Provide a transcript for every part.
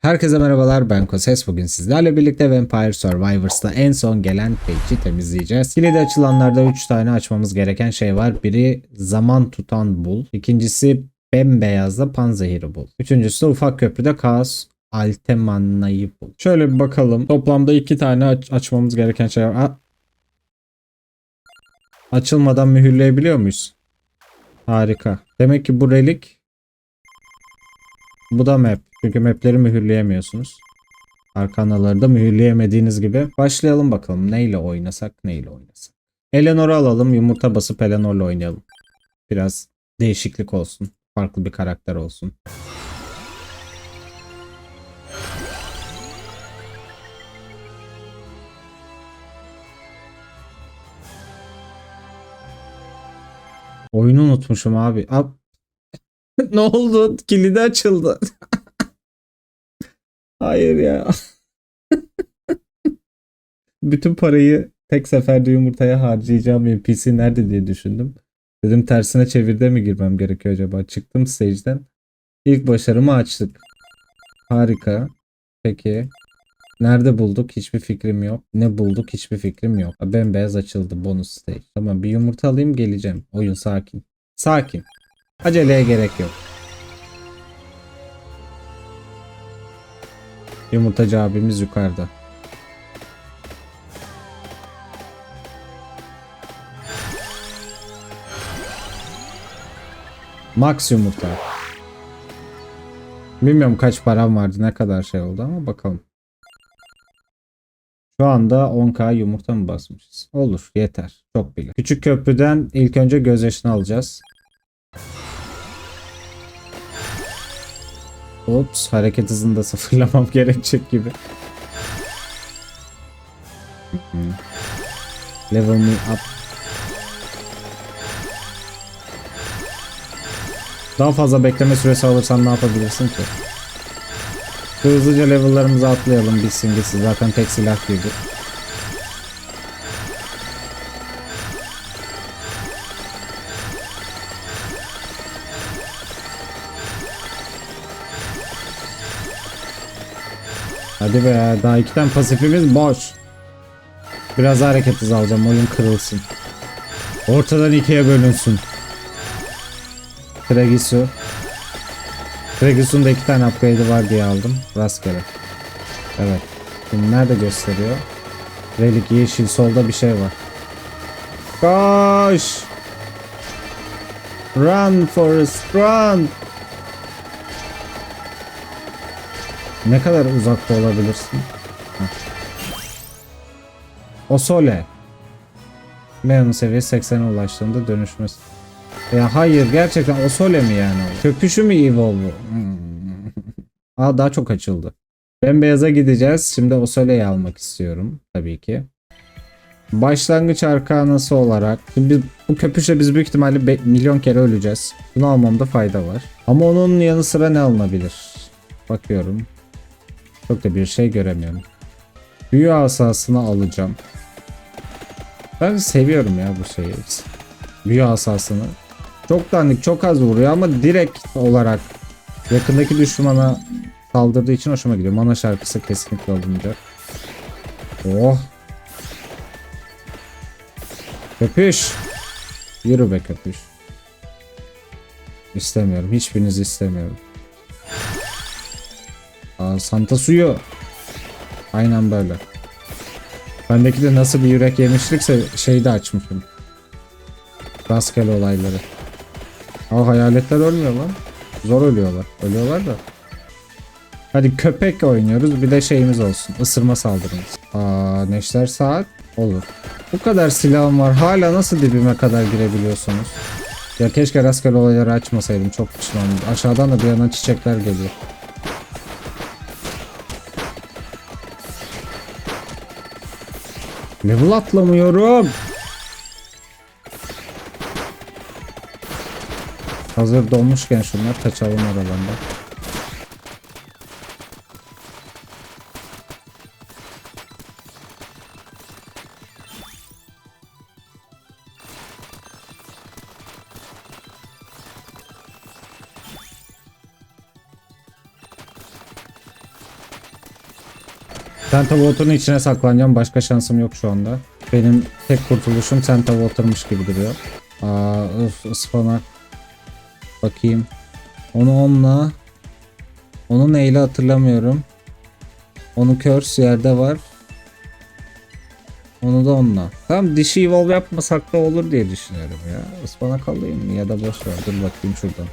Herkese merhabalar ben Koses. Bugün sizlerle birlikte Vampire Survivors'ta en son gelen page'i temizleyeceğiz. Kilidi açılanlarda 3 tane açmamız gereken şey var. Biri zaman tutan bul. İkincisi bembeyazda panzehiri bul. Üçüncüsü de ufak köprüde kaos Altemanna'yı bul. Şöyle bir bakalım. Toplamda 2 tane aç- açmamız gereken şey var. Aa! Açılmadan mühürleyebiliyor muyuz? Harika. Demek ki bu relik bu da map. Çünkü mapleri mühürleyemiyorsunuz. Arkanaları da mühürleyemediğiniz gibi. Başlayalım bakalım. Neyle oynasak neyle oynasak. Eleanor'u alalım. Yumurta basıp Eleanor'la oynayalım. Biraz değişiklik olsun. Farklı bir karakter olsun. Oyunu unutmuşum abi. Ab ne oldu? Kilidi açıldı. Hayır ya. Bütün parayı tek seferde yumurtaya harcayacağım NPC nerede diye düşündüm. Dedim tersine çevirde mi girmem gerekiyor acaba? Çıktım stage'den. İlk başarımı açtık. Harika. Peki. Nerede bulduk? Hiçbir fikrim yok. Ne bulduk? Hiçbir fikrim yok. Bembeyaz açıldı bonus stage. Tamam bir yumurta alayım geleceğim. Oyun sakin. Sakin. Aceleye gerek yok. Yumurtacı abimiz yukarıda. Max yumurta. Bilmiyorum kaç param vardı ne kadar şey oldu ama bakalım. Şu anda 10k yumurta mı basmışız? Olur yeter. Çok bile. Küçük köprüden ilk önce gözyaşını alacağız. Ops hareket hızını da sıfırlamam gerekecek gibi. Hı. Level me up. Daha fazla bekleme süresi alırsan ne yapabilirsin ki? Hızlıca level'larımızı atlayalım bitsin gitsin. Zaten tek silah girdi. Hadi be daha iki tane pasifimiz boş. Biraz hareket hızı alacağım oyun kırılsın. Ortadan ikiye bölünsün. Kregisu. Kregisu'nun da iki tane upgrade'i var diye aldım. Rastgele. Evet. Şimdi nerede gösteriyor? Relik yeşil solda bir şey var. Koş! Run Forest run! Ne kadar uzakta olabilirsin? Osole. Leon'un seviyesi 80'e ulaştığında dönüşmesi. Ya hayır gerçekten Osole mi yani? Köpüşü mü Evolve? Hmm. Aa daha çok açıldı. Bembeyaza gideceğiz. Şimdi Osole'yi almak istiyorum tabii ki. Başlangıç arkanası olarak şimdi bu köpüşle biz büyük ihtimalle milyon kere öleceğiz. Bunu almamda fayda var. Ama onun yanı sıra ne alınabilir? Bakıyorum. Çok da bir şey göremiyorum. Büyü asasını alacağım. Ben seviyorum ya bu şeyi. Büyü asasını. Çok dandik çok az vuruyor ama direkt olarak yakındaki düşmana saldırdığı için hoşuma gidiyor. Mana şarkısı kesinlikle alınacak. Oh. Köpüş. Yürü be köpüş. İstemiyorum. Hiçbirinizi istemiyorum. Santa suyu. Aynen böyle. Bendeki de nasıl bir yürek yemişlikse şeyi de açmışım. Rastgele olayları. Aa hayaletler ölmüyor lan. Zor ölüyorlar. Ölüyorlar da. Hadi köpek oynuyoruz. Bir de şeyimiz olsun. Isırma saldırımız. Aa neşter saat. Olur. Bu kadar silahım var. Hala nasıl dibime kadar girebiliyorsunuz? Ya keşke rastgele olayları açmasaydım. Çok pişmanım. Aşağıdan da bir yana çiçekler geliyor. Level atlamıyorum. Hazır dolmuşken şunlar kaçalım aralarında. Santa Water'ın içine saklanacağım. Başka şansım yok şu anda. Benim tek kurtuluşum Santa Water'mış gibi duruyor. Aa, öf, ıspanak. Bakayım. Onu onunla. Onu neyle hatırlamıyorum. Onu Curse yerde var. Onu da onunla. Tamam dişi evolve yapmasak da olur diye düşünüyorum ya. Ispanak alayım ya da boş ver. Dur bakayım şuradan.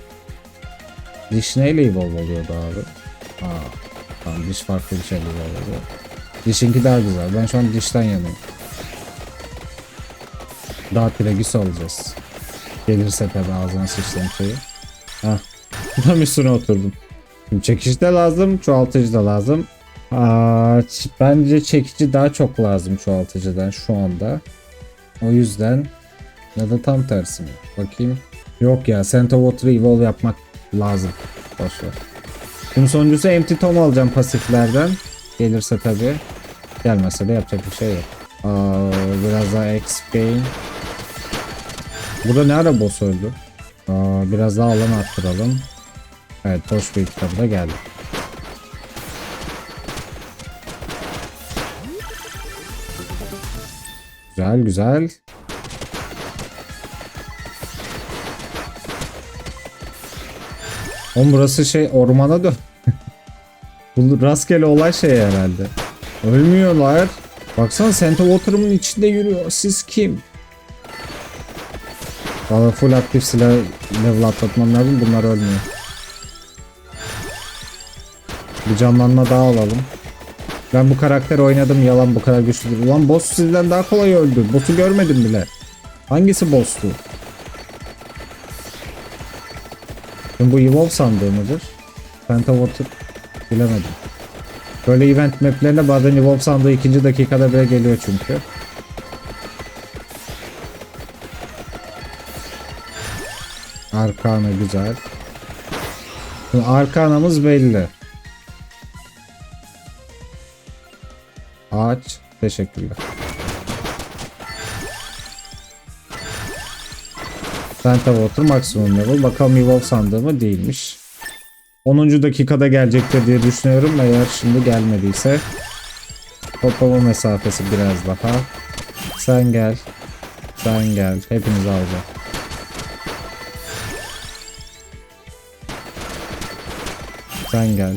Diş neyle evolve oluyordu abi? Aa, tamam diş farklı bir şeyle evolve oluyor. Dişinki daha güzel. Ben şu an dişten yanayım. Daha Tregus alacağız. Gelirse tabi ağzına sıçtığım şeyi. Hah. Tam üstüne oturdum. Şimdi çekici de lazım, çoğaltıcı da lazım. Aa, bence çekici daha çok lazım çoğaltıcıdan şu anda. O yüzden ya da tam tersi mi? Bakayım. Yok ya Center Water'ı evolve yapmak lazım. Boş ver. Şimdi sonuncusu Empty Tom alacağım pasiflerden. Gelirse tabi. Gelmezse de yapacak bir şey yok. Aa, biraz daha XP. Burada ne ara boss öldü? Aa, biraz daha alan arttıralım. Evet boş bir kitabı da geldi. Güzel güzel. Oğlum burası şey ormana dön. Bu rastgele olay şey herhalde. Ölmüyorlar. Baksana Center Water'ımın içinde yürüyor. Siz kim? Valla full aktif silah level atlatmam lazım. Bunlar ölmüyor. Bir canlanma daha alalım. Ben bu karakteri oynadım yalan bu kadar güçlüdür. Ulan boss sizden daha kolay öldü. Boss'u görmedim bile. Hangisi boss'tu? Şimdi bu Evolve sandığı mıdır? Pentawater bilemedim. Böyle event maplerinde bazen Evolve sandığı ikinci dakikada bile geliyor çünkü. Arkana güzel. Şimdi Arkanamız belli. Ağaç. Teşekkürler. Santa Water maksimum level. Bakalım Evolve sandığı mı değilmiş. 10. dakikada gelecektir diye düşünüyorum. Eğer şimdi gelmediyse. Toplama mesafesi biraz daha. Sen gel. Sen gel. Hepinizi alacağım. Sen gel.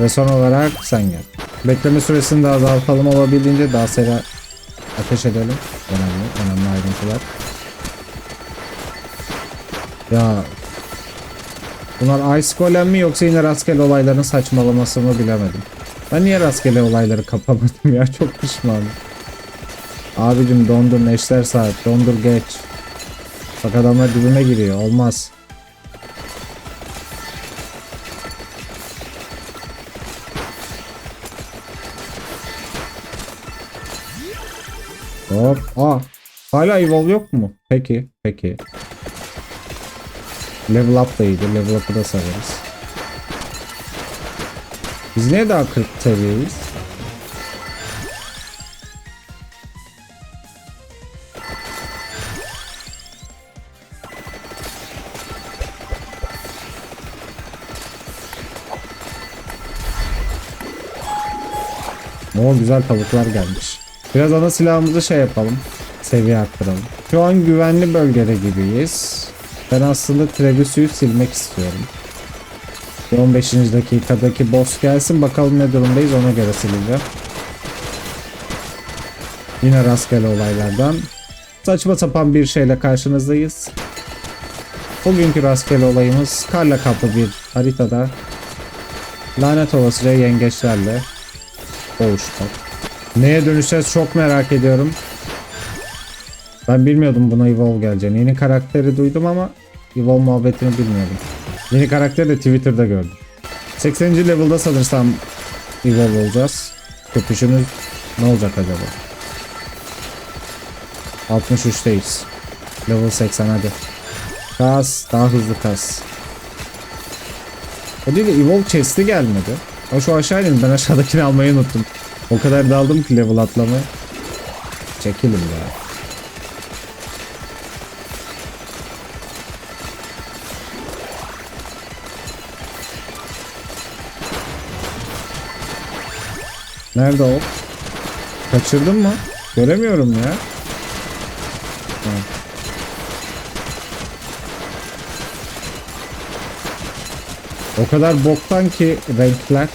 Ve son olarak sen gel. Bekleme süresini de azaltalım olabildiğince daha seri ateş edelim. Önemli, önemli ayrıntılar. Ya Bunlar Ice Golem mi yoksa yine rastgele olayların saçmalaması mı bilemedim. Ben niye rastgele olayları kapamadım ya çok pişmanım. Abicim dondur neşter saat dondur geç. Bak adamlar dibime giriyor olmaz. Hop. Aa. Hala evolve yok mu? Peki. Peki. Level up da iyidir. Level up'ı da severiz. Biz niye daha 40 seviyeyiz? O güzel tavuklar gelmiş. Biraz ana silahımızı şey yapalım. Seviye arttıralım. Şu an güvenli bölgede gibiyiz. Ben aslında Trebüs'ü silmek istiyorum. Bir 15. dakikadaki boss gelsin bakalım ne durumdayız ona göre sileceğim. Yine rastgele olaylardan. Saçma sapan bir şeyle karşınızdayız. Bugünkü rastgele olayımız karla kaplı bir haritada lanet olasıca yengeçlerle boğuşmak. Neye dönüşeceğiz çok merak ediyorum. Ben bilmiyordum buna Evolve geleceğini. Yeni karakteri duydum ama Evolve muhabbetini bilmiyordum. Yeni karakteri de Twitter'da gördüm. 80. level'da sanırsam Evolve olacağız. Köpüşümüz ne olacak acaba? 63'teyiz. Level 80 hadi. Kas. Daha hızlı kas. O değil de Evolve chest'i gelmedi. O şu aşağı inin. Ben aşağıdakini almayı unuttum. O kadar daldım ki level atlamaya. Çekilin ya. Nerede o? Kaçırdın mı? Göremiyorum ya. Ha. O kadar boktan ki renkler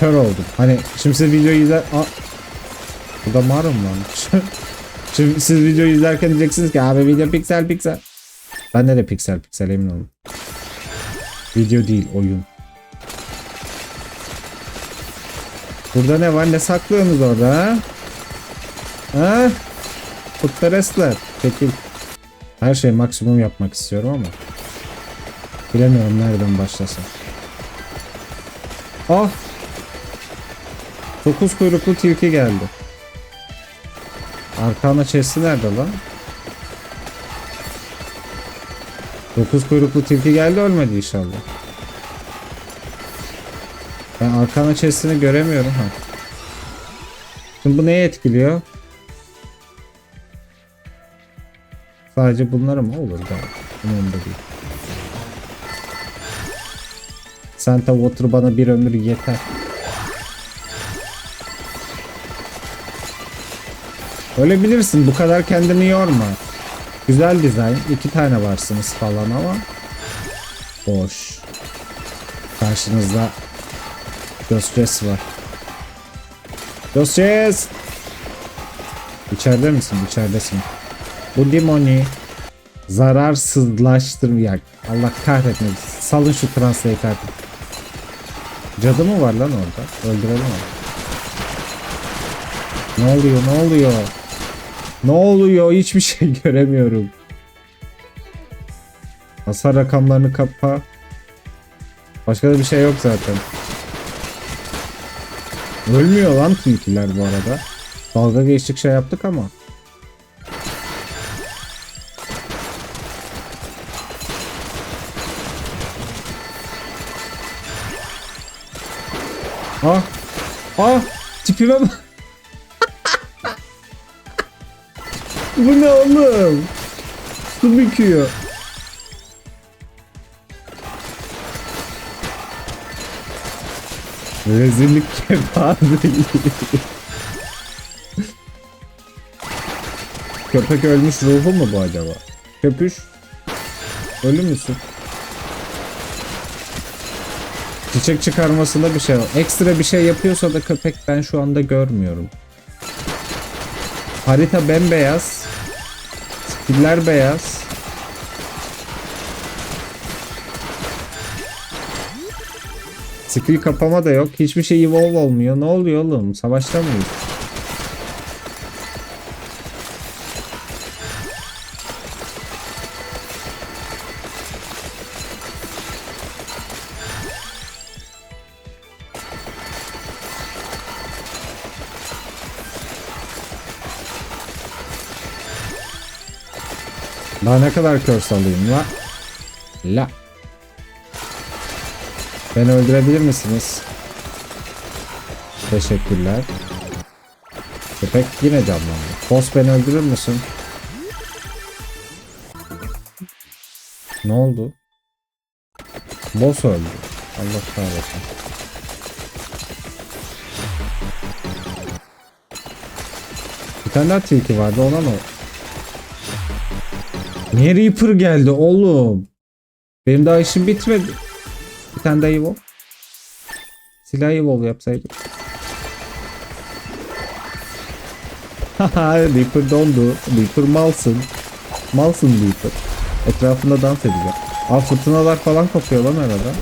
kör oldum. Hani şimdi siz videoyu izler... Aa, burada mağara mı varmış? şimdi siz videoyu izlerken diyeceksiniz ki abi video piksel piksel. Bende de piksel piksel emin olun. Video değil oyun. Burada ne var ne saklıyorsunuz orada ha? Ha? Putperestler. Peki. Her şeyi maksimum yapmak istiyorum ama. Bilemiyorum nereden başlasam. Ah! Dokuz kuyruklu tilki geldi. Arkana chest'i nerede lan? Dokuz kuyruklu tilki geldi ölmedi inşallah. Ben arkana chest'ini göremiyorum ha. Şimdi bu neyi etkiliyor? Sadece bunları mı olur da? Umurumda değil. Santa Water bana bir ömür yeter. Ölebilirsin bu kadar kendini yorma. Güzel dizayn. iki tane varsınız falan ama boş. Karşınızda Ghostface var. Ghostface! İçeride misin? İçeridesin. Bu demoni zararsızlaştırmayak. Allah kahretmesin. Salın şu translate artık. Cadı mı var lan orada? Öldürelim onu. Ne oluyor? Ne oluyor? Ne oluyor? Hiçbir şey göremiyorum. Hasar rakamlarını kapa. Başka da bir şey yok zaten. Ölmüyor lan tilkiler bu arada. Dalga geçtik şey yaptık ama. Ah! Ah! Tipime bak. Bu ne oğlum? Su büküyor. Rezillik kepazeyi. Köpek ölmüş ruhu mu bu acaba? Köpüş. Ölü müsün? Çiçek çıkarmasında bir şey var. Ekstra bir şey yapıyorsa da köpek ben şu anda görmüyorum. Harita bembeyaz. Skiller beyaz. Skill kapama da yok. Hiçbir şey evolve olmuyor. Ne oluyor oğlum? Savaşta mıyız? Daha ne kadar kör salayım la? La. Beni öldürebilir misiniz? Teşekkürler. Köpek yine canlandı. Boss beni öldürür müsün? Ne oldu? Boss öldü. Allah kahretsin. Bir tane daha tilki vardı ona mı? Niye Reaper geldi oğlum? Benim daha işim bitmedi. Bir tane daha Evolve. Silah Evolve yapsaydık. Haha Reaper dondu. Reaper malsın. Malsın Reaper. Etrafında dans edeceğim. Aa fırtınalar falan kopuyor lan arada.